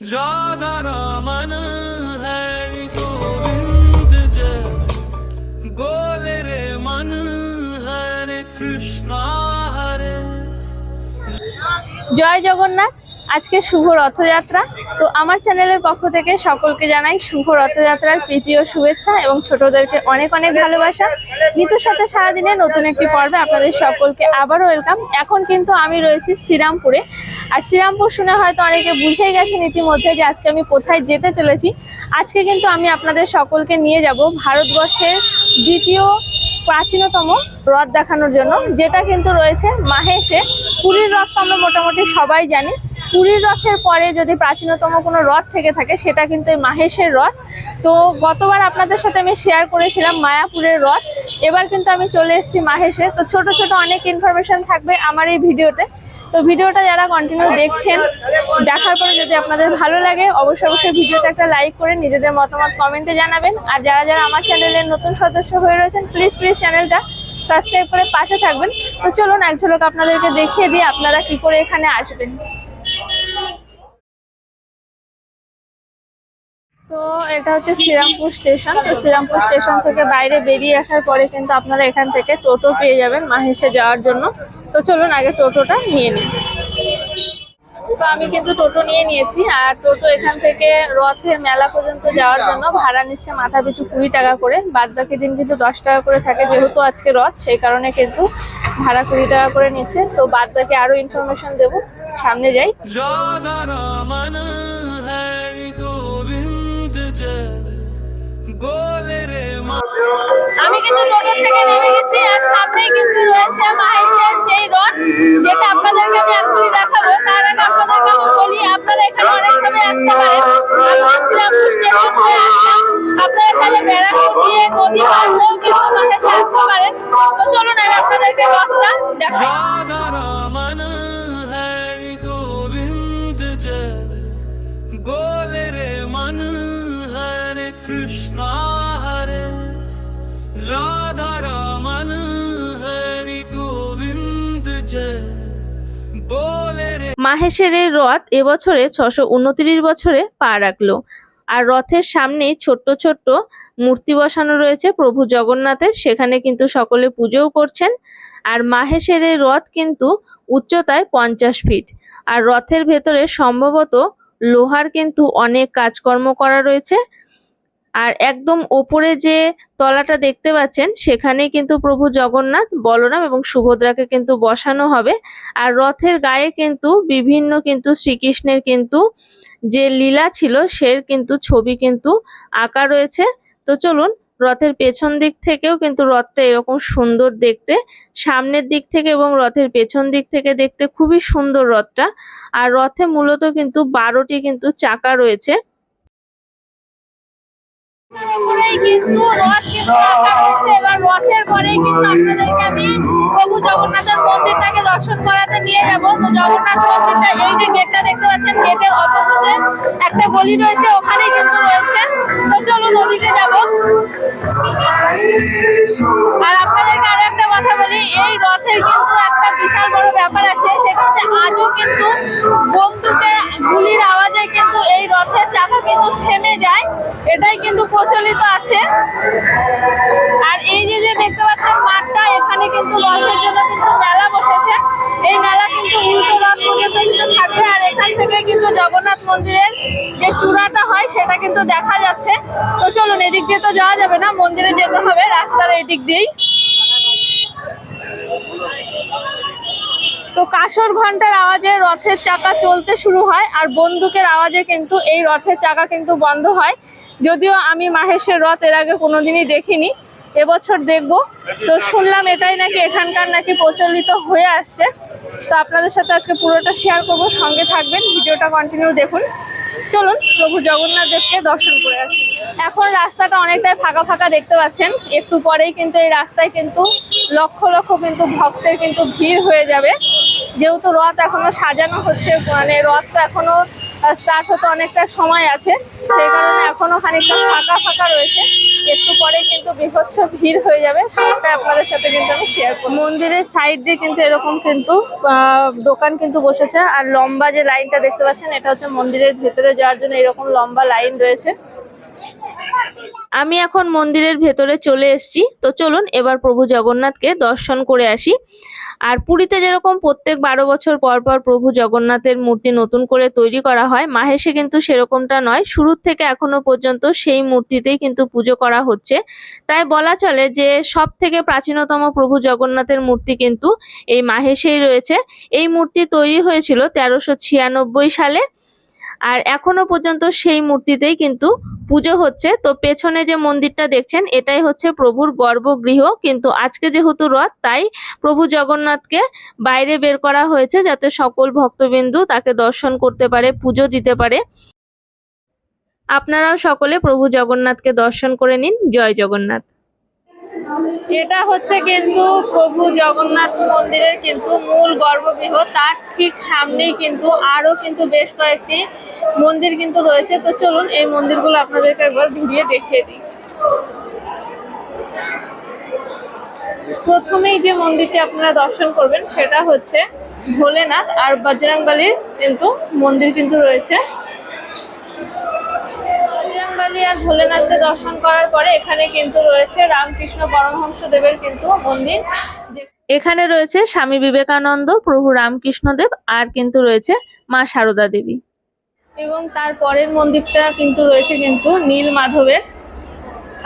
राधा रमन हरि गोविंद जय बोले रे मन हरे कृष्णा हरे জয় জগন্নাথ আজকে শুভ রথযাত্রা। তো আমার চ্যানেলের পক্ষ থেকে সকলকে জানাই শুভ রথযাত্রার প্রীতি ও শুভেচ্ছা এবং ছোটদেরকে অনেক অনেক ভালোবাসা। নিতুর সাথে সারাদিনে নতুন একটি পর্বে আপনাদের সকলকে আবারও ওয়েলকাম এখন কিন্তু আমি রয়েছি শ্রীরামপুরে। আর শ্রীরামপুর শুনে হয়তো অনেকে বুঝেই গেছেন ইতিমধ্যে যে আজকে আমি কোথায় যেতে চলেছি। আজকে কিন্তু আমি আপনাদের সকলকে নিয়ে যাব ভারতবর্ষের দ্বিতীয় প্রাচীনতম রথ দেখানোর জন্য, যেটা কিন্তু রয়েছে মাহেশে পুরীর রথ তো আমরা মোটামুটি সবাই জানি। পুরীর রথের পরে যদি প্রাচীনতম কোনো রথ থেকে থাকে, সেটা কিন্তু মাহেশের রথ। তো গতবার আপনাদের সাথে আমি শেয়ার করেছিলাম মায়াপুরের রথ। এবার কিন্তু আমি চলে এসেছি মাহেশে। তো ছোট ছোট অনেক ইনফরমেশন থাকবে আমার এই ভিডিওতে। তো ভিডিওটা যারা কন্টিনিউ দেখছেন, দেখার পরে যদি আপনাদের ভালো লাগে, অবশ্যই অবশ্যই ভিডিওটা একটা লাইক করে নিজেদের মতামত কমেন্টে জানাবেন। আর যারা যারা আমার চ্যানেলের নতুন সদস্য হয়ে রয়েছেন প্লিজ প্লিজ চ্যানেলটা সাবস্ক্রাইব করে পাশে থাকবেন। তো চলুন, এক ঝলক আপনাদেরকে দেখিয়ে দিই আপনারা কি করে এখানে আসবেন। তো এটা হচ্ছে শ্রীরামপুর স্টেশন। তো শ্রীরামপুর স্টেশন থেকে বাইরে বেরিয়ে আসার পরে কিন্তু আপনারা এখান থেকে টোটো পেয়ে যাবেন মাহেশে যাওয়ার জন্য। তো চলুন আগে টোটোটা নিয়ে নিন তো আমি কিন্তু টোটো নিয়ে নিয়েছি আর টোটো এখান থেকে রথের মেলা পর্যন্ত যাওয়ার জন্য ভাড়া নিচ্ছে মাথা পিছু কুড়ি টাকা করে। বাদ বাকি দিন কিন্তু দশ টাকা করে থাকে যেহেতু আজকে রথ, সেই কারণে কিন্তু ভাড়া কুড়ি টাকা করে নিচ্ছে। তো বাদ বাকি আরও ইনফরমেশন দেবো, সামনে যাই। আমি কিন্তু টোটো থেকে নেমে গেছি আর সামনেই কিন্তু রয়েছে মাহেশের সেই রথ, যেটা আপনাদেরকে আমি এখনই দেখাবো। তার আগে আপনাদেরকে আমি বলি, আপনারা এখানে অনেক সময় আসতে পারেন। আপনারা এখানে বেড়াঘাট দিয়ে নদী পার হয়েও কিন্তু মাহেশে আসতে পারেন। তো চলুন আর আপনাদেরকে রথটা দেখাই। राधा মাহেশেরের রথ এবছরে ছশো উনত্রিশ বছরে পা রাখল। আর রথের সামনে ছোট্ট ছোট্ট মূর্তি বসানো রয়েছে প্রভু জগন্নাথের। সেখানে কিন্তু সকলে পুজোও করছেন। আর মাহেশেরের রথ কিন্তু উচ্চতায় পঞ্চাশ ফিট। আর রথের ভেতরে সম্ভবত লোহার কিন্তু অনেক কাজকর্ম করা রয়েছে। আর একদম ওপরে যে তলাটা দেখতে পাচ্ছেন, সেখানেই কিন্তু প্রভু জগন্নাথ, বলরাম এবং সুভদ্রাকে কিন্তু বসানো হবে। আর রথের গায়ে কিন্তু বিভিন্ন কিন্তু শ্রীকৃষ্ণের কিন্তু যে লীলা ছিল সে কিন্তু ছবি কিন্তু আঁকা রয়েছে। তো চলুন, রথের পেছন দিক থেকেও কিন্তু রথটা এরকম সুন্দর দেখতে, সামনের দিক থেকে এবং রথের পেছন দিক থেকে দেখতে খুবই সুন্দর রথটা। আর রথে মূলত কিন্তু বারোটি কিন্তু চাকা রয়েছে। দর্শন করাতে নিয়ে যাব। তো দেখতে পাচ্ছেন গেটের একটা চলুন ওদিকে যাব। আর আপনাদেরকে আর একটা কথা বলি, এই রথের কিন্তু একটা বিশাল বড় ব্যাপার আছে, সেটা হচ্ছে আজও কিন্তু বন্দুকের গুলির আওয়াজে কিন্তু এই রথের চাকা কিন্তু থেমে যায়। এটাই কিন্তু প্রচলিত আছে। আর এই যে যে দেখতে পাচ্ছেন মাঠটা, এখানে কিন্তু রথের জন্য কিন্তু মেলা বসেছে। এই মেলা কিন্তু উল্টো রথ পর্যন্ত কিন্তু থাকবে। আর এখান থেকে কিন্তু জগন্নাথ মন্দিরের যে চূড়াটা হয়, সেটা কিন্তু দেখা যাচ্ছে। তো চলুন, এদিক দিয়ে তো যাওয়া যাবে না, মন্দিরে যেতে হবে, রাস্তার এদিক দিয়েই। তো কাসর ঘণ্টার আওয়াজে রথের চাকা চলতে শুরু হয়, আর বন্দুকের আওয়াজে কিন্তু এই রথের চাকা কিন্তু বন্ধ হয়। যদিও আমি মাহেশের রথ এর আগে কোনোদিনই দেখিনি, এবছর দেখব। তো শুনলাম এটাই নাকি এখানকার নাকি প্রচলিত হয়ে আসছে। তো আপনাদের সাথে আজকে পুরোটা শেয়ার করব, সঙ্গে থাকবেন, ভিডিওটা কন্টিনিউ দেখুন। চলুন, প্রভু জগন্নাথ দেবকে দর্শন করে আসি। এখন রাস্তাটা অনেকটাই ফাঁকা ফাঁকা দেখতে পাচ্ছেন। একটু পরেই কিন্তু এই রাস্তায় কিন্তু লক্ষ লক্ষ কিন্তু ভক্তের কিন্তু ভিড় হয়ে যাবে। যেহেতু রথ এখনও সাজানো হচ্ছে মানে রথ তো এখনও স্টার্ট হতে অনেকটা সময় আছে। সেই কারণে এখনও খানিকটা ফাঁকা ফাঁকা রয়েছে। একটু পরে কিন্তু বিভৎস ভিড় হয়ে যাবে। সবটা আপনাদের সাথে কিন্তু আমি শেয়ার করব। মন্দিরের সাইড দিয়ে কিন্তু এরকম কিন্তু দোকান কিন্তু বসেছে। আর লম্বা যে লাইনটা দেখতে পাচ্ছেন, এটা হচ্ছে মন্দিরের ভেতরে যাওয়ার জন্য এরকম লম্বা লাইন রয়েছে। আমি এখন মন্দিরের ভেতরে চলে এসেছি। তো চলুন, এবার প্রভু জগন্নাথকে দর্শন করে আসি। আর পুরীতে যেরকম প্রত্যেক বারো বছর পর পর প্রভু জগন্নাথের মূর্তি নতুন করে তৈরি করা হয়, মাহেশে কিন্তু সেরকমটা নয়। শুরুর থেকে এখনও পর্যন্ত সেই মূর্তিতেই কিন্তু পুজো করা হচ্ছে। তাই বলা চলে যে সব থেকে প্রাচীনতম প্রভু জগন্নাথের মূর্তি কিন্তু এই মাহেশেই রয়েছে। এই মূর্তি তৈরি হয়েছিল তেরোশো ছিয়ানব্বই সালে। আর এখনও পর্যন্ত সেই মূর্তিতেই কিন্তু পুজো হচ্ছে, তো পেছনে যে মন্দিরটা দেখছেন, এটাই হচ্ছে প্রভুর গর্ভগৃহ। কিন্তু আজকে যেহেতু রথ, তাই প্রভু জগন্নাথকে বাইরে বের করা হয়েছে যাতে সকল ভক্তবিন্দু তাকে দর্শন করতে পারে, পুজো দিতে পারে। আপনারাও সকলে প্রভু জগন্নাথকে দর্শন করে নিন। জয় জগন্নাথ। এটা হচ্ছে কিন্তু প্রভু জগন্নাথ মন্দিরের কিন্তু মূল গর্ভগৃহ। তার ঠিক সামনেই কিন্তু আরও কিন্তু বেশ কয়েকটি মন্দির কিন্তু রয়েছে। তো চলুন এই মন্দিরগুলো আপনাদেরকে একবার ঘুরিয়ে দেখিয়ে দিই। প্রথমেই যে মন্দিরটি আপনারা দর্শন করবেন, সেটা হচ্ছে ভোলেনাথ আর বজরংবলীর কিন্তু মন্দির কিন্তু রয়েছে। বজরংবলী আর ভোলেনাথকে দর্শন করার পরে এখানে কিন্তু রয়েছে রামকৃষ্ণ পরমহংস দেবের কিন্তু মন্দির এখানে রয়েছে স্বামী বিবেকানন্দ প্রভু রামকৃষ্ণদেব আর কিন্তু রয়েছে মা সারদা দেবী। এবং তার পরের মন্দিরটা কিন্তু রয়েছে কিন্তু নীল মাধবের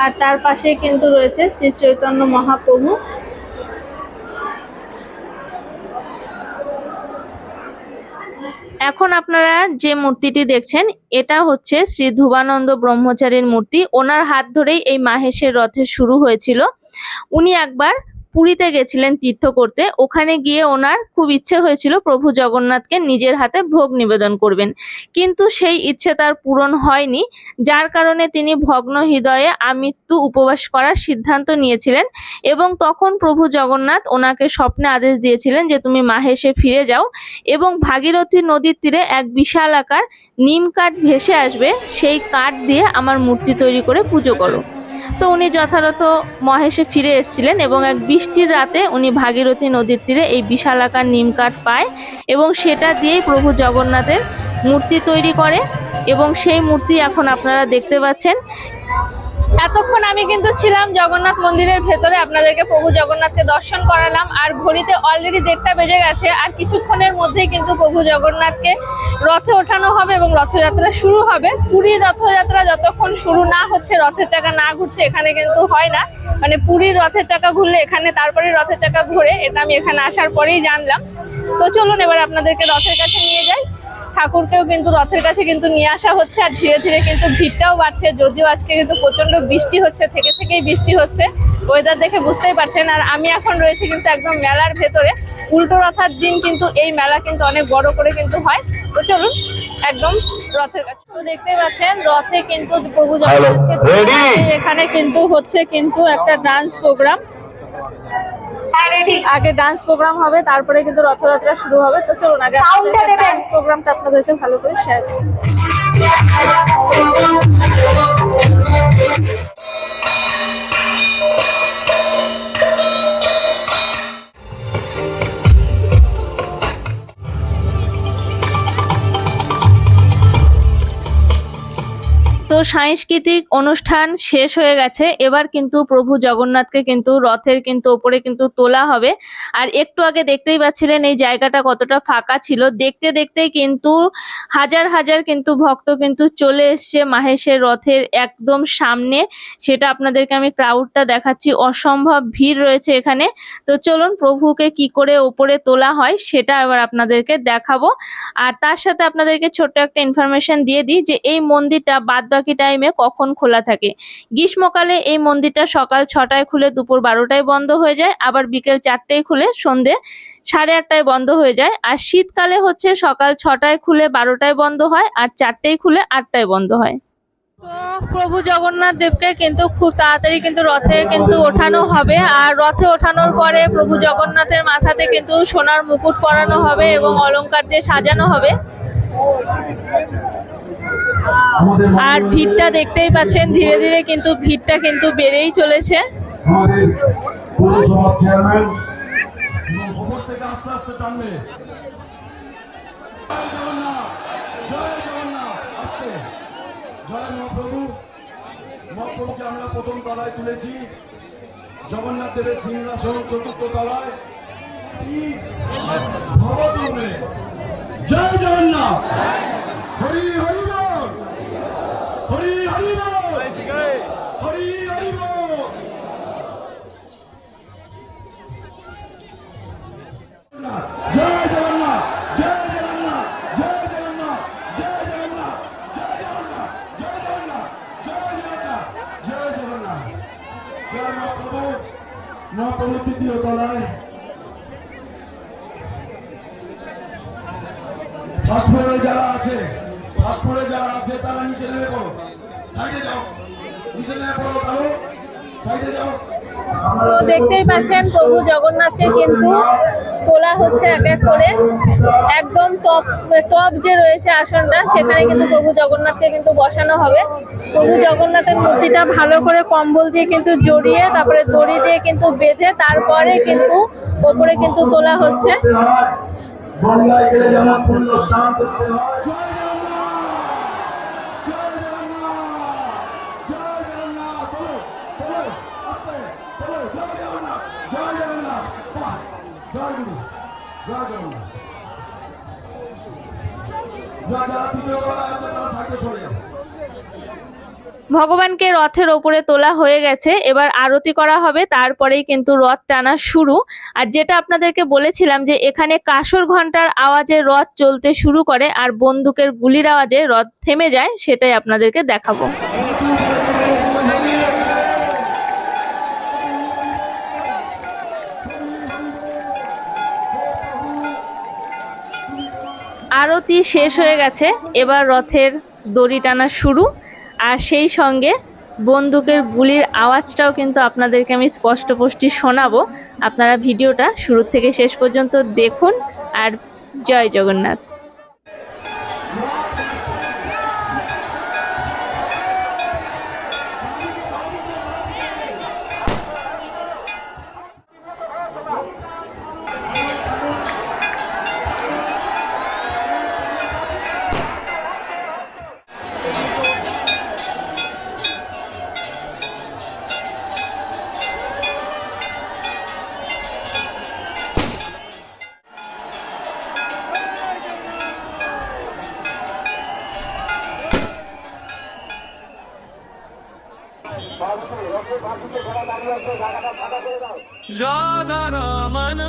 আর তার পাশে কিন্তু রয়েছে শ্রী চৈতন্য মহাপ্রভু। এখন আপনারা যে মূর্তিটি দেখছেন, এটা হচ্ছে শ্রী ধুবানন্দ ব্রহ্মচারীর মূর্তি। ওনার হাত ধরেই এই মাহেশের রথের শুরু হয়েছিল। উনি একবার পুরীতে গেছিলেন তীর্থ করতে, ওখানে গিয়ে ওনার খুব ইচ্ছে হয়েছিল প্রভু জগন্নাথকে নিজের হাতে ভোগ নিবেদন করবেন। কিন্তু সেই ইচ্ছে তার পূরণ হয়নি, যার কারণে তিনি ভগ্ন হৃদয়ে আমৃত্যু উপবাস করার সিদ্ধান্ত নিয়েছিলেন এবং তখন প্রভু জগন্নাথ ওনাকে স্বপ্নে আদেশ দিয়েছিলেন যে তুমি মাহেশে ফিরে যাও এবং ভাগীরথী নদীর তীরে এক বিশাল আকার নিম কাঠ ভেসে আসবে, সেই কাঠ দিয়ে আমার মূর্তি তৈরি করে পুজো করো। তো উনি যথারথ মহেশে ফিরে এসেছিলেন এবং এক বৃষ্টির রাতে উনি ভাগীরথী নদীর তীরে এই বিশালাকার নিম কাঠ পায় এবং সেটা দিয়েই প্রভু জগন্নাথের মূর্তি তৈরি করে এবং সেই মূর্তি এখন আপনারা দেখতে পাচ্ছেন। এতক্ষণ আমি কিন্তু ছিলাম জগন্নাথ মন্দিরের ভেতরে। আপনাদেরকে প্রভু জগন্নাথকে দর্শন করালাম। আর ঘড়িতে অলরেডি দেড়টা বেজে গেছে। আর কিছুক্ষণের মধ্যেই কিন্তু প্রভু জগন্নাথকে রথে ওঠানো হবে এবং রথযাত্রা শুরু হবে। পুরীর রথযাত্রা যতক্ষণ শুরু না হচ্ছে, রথের চাকা না ঘুরছে, এখানে কিন্তু হয় না। মানে পুরীর রথের চাকা ঘুরলে এখানে, তারপরে রথের চাকা ঘুরে, এটা আমি এখানে আসার পরেই জানলাম। তো চলুন এবার আপনাদেরকে রথের কাছে নিয়ে যাই। ঠাকুরকেও কিন্তু রথের কাছে কিন্তু নিয়ে আসা হচ্ছে আর ধীরে ধীরে কিন্তু ভিড়টাও বাড়ছে। যদিও আজকে কিন্তু প্রচণ্ড বৃষ্টি হচ্ছে থেকে থেকেই বৃষ্টি হচ্ছে ওয়েদার দেখে বুঝতেই পারছেন। আর আমি এখন রয়েছে কিন্তু একদম মেলার ভেতরে। উল্টো রথার দিন কিন্তু এই মেলা কিন্তু অনেক বড় করে কিন্তু হয়। তো চলুন একদম রথের কাছে। তো দেখতেই পাচ্ছেন রথে কিন্তু প্রভু জগন্নাথকে। এখানে কিন্তু হচ্ছে কিন্তু একটা ডান্স প্রোগ্রাম আগে ডান্স প্রোগ্রাম হবে তারপরে কিন্তু রথযাত্রা শুরু হবে। তো চলুন আগে ডান্স প্রোগ্রামটা আপনাদেরকে ভালো করে শেয়ার সাংস্কৃতিক অনুষ্ঠান শেষ হয়ে গেছে। এবার কিন্তু প্রভু জগন্নাথকে কিন্তু রথের কিন্তু ওপরে কিন্তু তোলা হবে। আর একটু আগে দেখতেই পাচ্ছিলেন এই জায়গাটা কতটা ফাঁকা ছিল। দেখতে দেখতে কিন্তু হাজার হাজার কিন্তু ভক্ত কিন্তু চলে এসছে মাহেশের রথের একদম সামনে। সেটা আপনাদেরকে আমি ক্রাউডটা দেখাচ্ছি। অসম্ভব ভিড় রয়েছে এখানে। তো চলুন প্রভুকে কি করে ওপরে তোলা হয় সেটা এবার আপনাদেরকে দেখাবো। আর তার সাথে আপনাদেরকে ছোট্ট একটা ইনফরমেশন দিয়ে দিই যে এই মন্দিরটা বাদ বাকি টাইমে কখন খোলা থাকে। গ্রীষ্মকালে এই মন্দিরটা সকাল ছটায় খুলে দুপুর বারোটায় বন্ধ হয়ে যায়, আবার বিকেল চারটেয় খুলে সন্ধে সাড়ে আটটায় বন্ধ হয়ে যায়। আর শীতকালে হচ্ছে সকাল ছটায় খুলে বারোটায় বন্ধ হয়, আর চারটেয় খুলে আটটায় বন্ধ হয়। তো প্রভু জগন্নাথ দেবকে কিন্তু খুব তাড়াতাড়ি কিন্তু রথে কিন্তু ওঠানো হবে, আর রথে ওঠানোর পরে প্রভু জগন্নাথের মাথাতে কিন্তু সোনার মুকুট পরানো হবে এবং অলংকার দিয়ে সাজানো হবে। আর ভিড়টা দেখতেই পাচ্ছেন ধীরে ধীরে কিন্তু ভিড়টা কিন্তু বেড়েই চলেছে। মহাপ্রভুকে আমরা প্রথম তলায় তুলেছি জগন্নাথ দেবের সিংহাসন চতুর্থ তলায় জয় জগন্নাথ। হরি ফ্লোরে যারা আছে ফার্স্ট যারা আছে, তারা নিচে নেমে পড়ো। সাইডে যাও। নিচে নেমে পড়ো তারও সাইডে যাও। তো দেখতেই পাচ্ছেন, প্রভু জগন্নাথকে কিন্তু তোলা হচ্ছে এক এক করে। একদম টপ টপ যে রয়েছে আসনটা, সেখানে কিন্তু প্রভু জগন্নাথকে কিন্তু বসানো হবে। প্রভু জগন্নাথের মূর্তিটা ভালো করে কম্বল দিয়ে কিন্তু জড়িয়ে, তারপরে দড়ি দিয়ে কিন্তু বেঁধে, তারপরে কিন্তু ওপরে কিন্তু তোলা হচ্ছে। গঙ্গায় গেলে যেমন পুণ্য স্নান করতে হয় ভগবানকে রথের ওপরে তোলা হয়ে গেছে। এবার আরতি করা হবে, তারপরেই কিন্তু রথ টানা শুরু। আর যেটা আপনাদেরকে বলেছিলাম যে, এখানে কাসর ঘণ্টার আওয়াজে রথ চলতে শুরু করে আর বন্দুকের গুলির আওয়াজে রথ থেমে যায়, সেটাই আপনাদেরকে দেখাবো। আরতি শেষ হয়ে গেছে, এবার রথের দড়ি টানা শুরু। আর সেই সঙ্গে বন্দুকের গুলির আওয়াজটাও কিন্তু আপনাদেরকে আমি স্পষ্ট পুষ্টি শোনাবো। আপনারা ভিডিওটা শুরু থেকে শেষ পর্যন্ত দেখুন। আর জয় জগন্নাথ। राधा रमन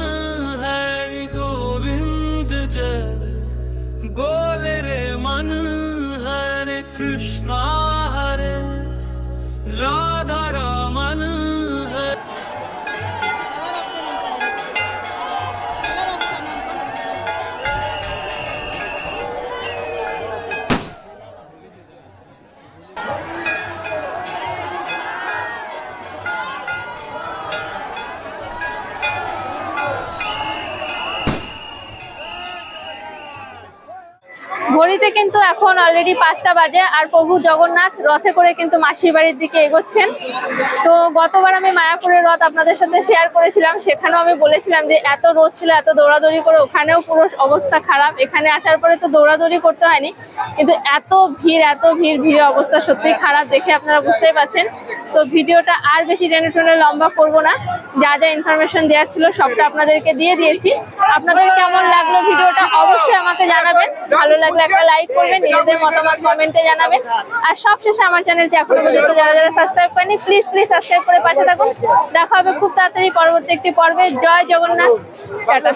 है गोविंद जय बोले रे मन हरे कृष्णा हरे राधा रमन কিন্তু এখন অলরেডি পাঁচটা বাজে আর প্রভু জগন্নাথ রথে করে কিন্তু মাসির বাড়ির দিকে এগোচ্ছেন। তো গতবার আমি মায়াপুরের রথ আপনাদের সাথে শেয়ার করেছিলাম, সেখানেও আমি বলেছিলাম যে এত রোদ ছিল, এত দৌড়াদৌড়ি করে ওখানেও পুরো অবস্থা খারাপ। এখানে আসার পরে তো দৌড়াদৌড়ি করতে হয়নি, কিন্তু এত ভিড় এত ভিড় ভিড়ের অবস্থা সত্যিই খারাপ দেখে আপনারা বুঝতেই পারছেন। তো ভিডিওটা আর বেশি টেনে টুনে লম্বা করব না, যা যা ইনফরমেশন দেওয়ার ছিল সবটা আপনাদেরকে দিয়ে দিয়েছি। আপনাদের কেমন লাগল ভিডিওটা অবশ্যই আমাকে জানাবেন, ভালো লাগলে একটা লাইক করবেন নিজেদের মতামত কমেন্টে জানাবেন। আর সবশেষে আমার চ্যানেলটি এখনও পর্যন্ত যারা যারা সাবস্ক্রাইব করেনি প্লিজ প্লিজ সাবস্ক্রাইব করে পাশে থাকুন। দেখা হবে খুব তাড়াতাড়ি পরবর্তী একটি পর্বে। জয় জগন্নাথ। টাটা।